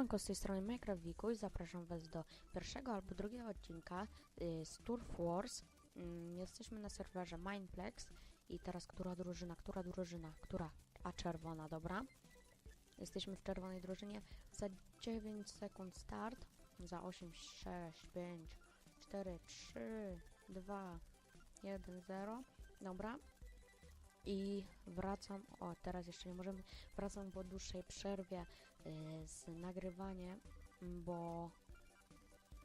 Siemanko, z tej strony Minecraft i zapraszam Was do pierwszego albo drugiego odcinka y, z Turf Wars. Mm, jesteśmy na serwerze Mineplex i teraz która drużyna, która drużyna, która? A czerwona, dobra. Jesteśmy w czerwonej drużynie. Za 9 sekund start. Za 8, 6, 5, 4, 3, 2, 1, 0. Dobra. I wracam. O, teraz jeszcze nie możemy. Wracam po dłuższej przerwie y, z nagrywaniem, bo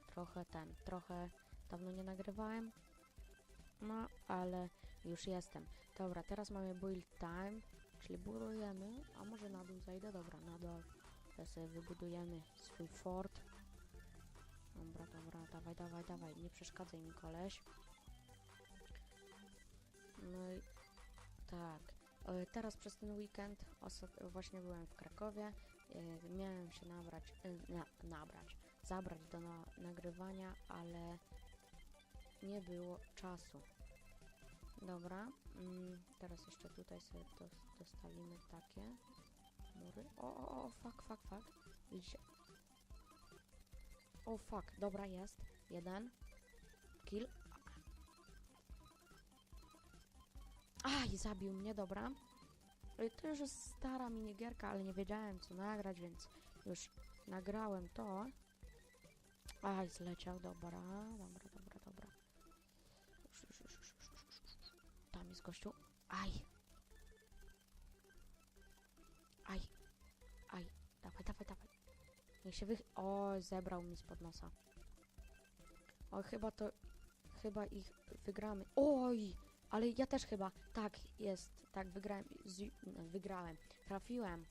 trochę ten, trochę dawno nie nagrywałem. No, ale już jestem. Dobra, teraz mamy build time, czyli budujemy, a może na dół zajdę? Dobra, na dół. Teraz wybudujemy swój fort. Dobra, dobra, dawaj, dawaj, dawaj, nie przeszkadzaj mi koleś. No i tak. E, Teraz przez ten weekend właśnie byłem w Krakowie. E, Miałem się nabrać, e, na, nabrać, zabrać do na, nagrywania, ale nie było czasu. Dobra, mm, teraz jeszcze tutaj sobie dos, dostawimy takie mury. O, o, o, fuck, fuck, fuck. Widzicie? O, fuck, dobra, jest. Jeden. Kill. Zabił mnie, dobra. To już jest stara minigierka, ale nie wiedziałem co nagrać, więc już nagrałem to. Aj, zleciał, dobra, dobra, dobra, dobra. Tam jest gościu. Aj. Aj. Aj. Dawaj, dawaj, dawaj. Niech się wych... O, zebrał mi spod nosa. O, chyba to... Chyba ich wygramy. Oj! Ale ja też chyba. Tak, jest. Tak, wygrałem. Z, wygrałem. Trafiłem.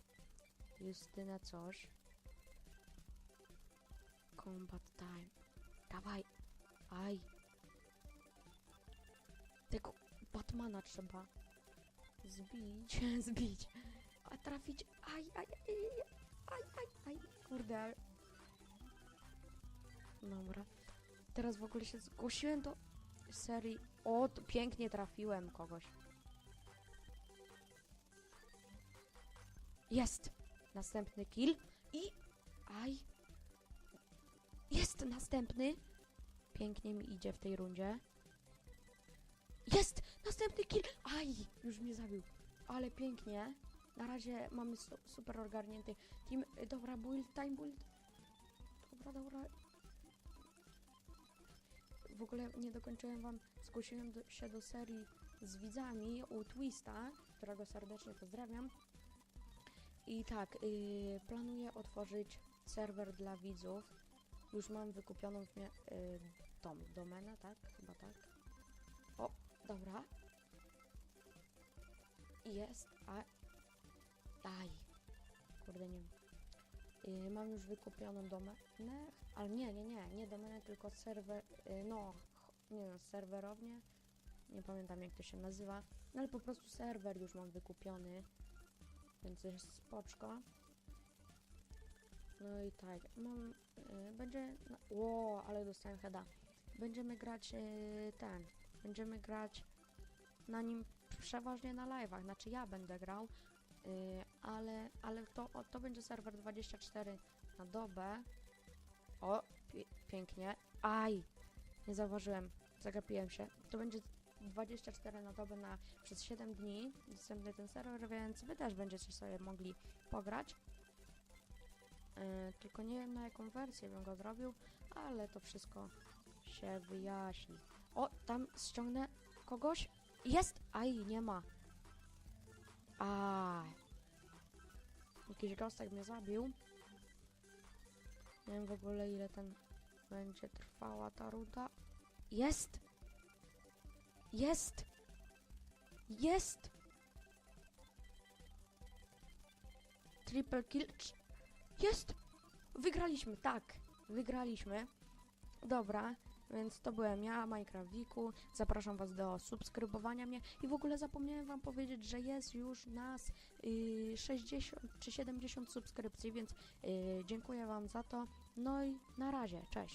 Justyna coś. Combat time. Dawaj. Aj. Tego Batmana trzeba zbić. zbić. A trafić. Aj, aj, aj, aj, aj, aj. Kurde. Dobra. Teraz w ogóle się zgłosiłem do serii. O, pięknie trafiłem kogoś. Jest! Następny kill. I. Aj. Jest następny. Pięknie mi idzie w tej rundzie. Jest! Następny kill! Aj! Już mnie zabił. Ale pięknie. Na razie mamy su super ogarnięty team. Dobra, build, time build. Dobra, dobra. Ogóle nie dokończyłem wam, zgłosiłem do, się do serii z widzami u Twista, którego serdecznie pozdrawiam. I tak, yy, planuję otworzyć serwer dla widzów. Już mam wykupioną w mia- yy, tą domenę, tak? Chyba tak. O, dobra. Jest, a... Daj. Kurde, nie wiem. Yy, mam już wykupioną domenę, ale nie, nie, nie, nie domenę, tylko serwer, yy, no, nie wiem, serwerownię, nie pamiętam jak to się nazywa, no ale po prostu serwer już mam wykupiony, więc jest spoczko. No i tak, mam, yy, będzie, no, ale dostałem heada. Będziemy grać yy, ten, będziemy grać na nim przeważnie na live'ach, znaczy ja będę grał, ale, ale to, to będzie serwer 24 na dobę. O, pięknie. Aj, nie zauważyłem, zagapiłem się. To będzie 24 na dobę na, przez 7 dni dostępny ten serwer, więc wy też będziecie sobie mogli pograć. Yy, tylko nie wiem na jaką wersję bym go zrobił, ale to wszystko się wyjaśni. O, tam ściągnę kogoś. Jest! Aj, nie ma. Aj. Jakiś gostek mnie zabił. Nie wiem w ogóle ile ten będzie trwała ta ruda. Jest! Jest! Jest! Triple kill. Jest! Wygraliśmy, tak. Wygraliśmy. Dobra, więc to byłem ja, Minecraft Wiku. Zapraszam Was do subskrybowania mnie. I w ogóle zapomniałem Wam powiedzieć, że jest już nas y, 60 czy 70 subskrypcji, więc y, dziękuję Wam za to. No i na razie, cześć.